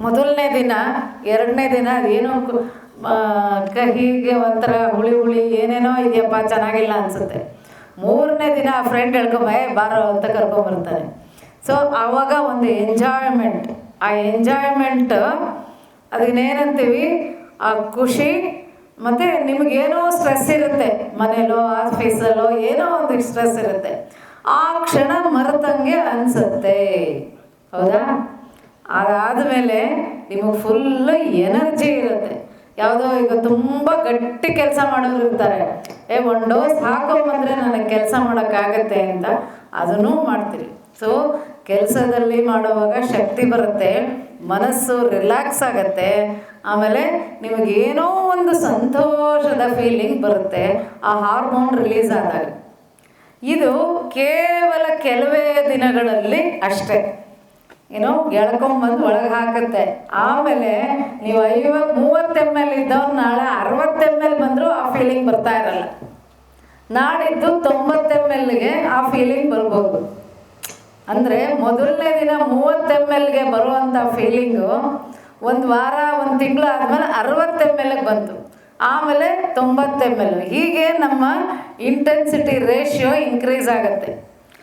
ಮೊದಲನೇ ದಿನ ಎರಡನೇ ದಿನ ಅದೇನೋ ಕಹಿಗೆ ಒಂಥರ ಹುಳಿ ಹುಳಿ ಏನೇನೋ ಇದೆಯಪ್ಪ ಚೆನ್ನಾಗಿಲ್ಲ ಅನಿಸುತ್ತೆ. ಮೂರನೇ ದಿನ ಆ ಫ್ರೆಂಡ್ ಹೇಳ್ಕೊಂಬ "ಏ, ಬಾರೋ ಅಂತ ಕರ್ಕೊಂಬರ್ತಾನೆ ಸೊ ಆವಾಗ ಒಂದು ಎಂಜಾಯ್ಮೆಂಟ್ ಆ ಎಂಜಾಯ್ಮೆಂಟ್ ಅದನ್ನೇನಂತೀವಿ ಆ ಖುಷಿ ಮತ್ತು ನಿಮಗೇನೋ ಸ್ಟ್ರೆಸ್ ಇರುತ್ತೆ ಮನೇಲೋ ಆಫೀಸಲ್ಲೋ ಏನೋ ಒಂದು ಸ್ಟ್ರೆಸ್ ಇರುತ್ತೆ. ಆ ಕ್ಷಣ ಮರೆತಂಗೆ ಅನಿಸುತ್ತೆ. ಹೌದಾ? ಅದಾದಮೇಲೆ ನಿಮಗೆ ಫುಲ್ಲು ಎನರ್ಜಿ ಇರುತ್ತೆ. ಯಾವುದೋ ಈಗ ತುಂಬ ಗಟ್ಟಿ ಕೆಲಸ ಮಾಡೋರು ಇರ್ತಾರೆ. ಏ, ಒಂದು ಡೋಸ್ ಹಾಕೊಂಬಂದ್ರೆ ನನಗೆ ಕೆಲಸ ಮಾಡೋಕ್ಕಾಗತ್ತೆ ಅಂತ ಅದನ್ನೂ ಮಾಡ್ತೀರಿ ಸೊ ಕೆಲಸದಲ್ಲಿ ಮಾಡುವಾಗ ಶಕ್ತಿ ಬರುತ್ತೆ, ಮನಸ್ಸು ರಿಲ್ಯಾಕ್ಸ್ ಆಗುತ್ತೆ, ಆಮೇಲೆ ನಿಮಗೇನೋ ಒಂದು ಸಂತೋಷದ ಫೀಲಿಂಗ್ ಬರುತ್ತೆ, ಆ ಹಾರ್ಮೋನ್ ರಿಲೀಸ್ ಆದಾಗ. ಇದು ಕೇವಲ ಕೆಲವೇ ದಿನಗಳಲ್ಲಿ ಅಷ್ಟೇ. ಏನೋ ಎಳ್ಕೊಂಬಂದು ಒಳಗೆ ಹಾಕುತ್ತೆ. ಆಮೇಲೆ ನೀವು ಐವತ್, ಮೂವತ್ತು ಎಂ ಎಲ್ ಇದ್ದವ್ರು ನಾಳೆ ಅರವತ್ತು ಎಂ ಎಲ್ ಬಂದರೂ ಆ ಫೀಲಿಂಗ್ ಬರ್ತಾ ಇರಲ್ಲ. ನಾಡಿದ್ದು ತೊಂಬತ್ತು ಎಂ ಎಲ್ಗೆ ಆ ಫೀಲಿಂಗ್ ಬರ್ಬೋದು. ಅಂದರೆ ಮೊದಲನೇ ದಿನ ಮೂವತ್ತು ಎಂ ಎಲ್ಗೆ ಬರುವಂಥ ಫೀಲಿಂಗು ಒಂದು ವಾರ, ಒಂದು ತಿಂಗಳು ಆದಮೇಲೆ ಅರವತ್ತು ಎಂ ಎಲ್ಗೆ ಬಂತು. ಆಮೇಲೆ ತೊಂಬತ್ತು ಎಂ ಎಲ್ ಹೀಗೆ ನಮ್ಮ ಇಂಟೆನ್ಸಿಟಿ ರೇಷಿಯೋ ಇನ್ಕ್ರೀಸ್ ಆಗುತ್ತೆ.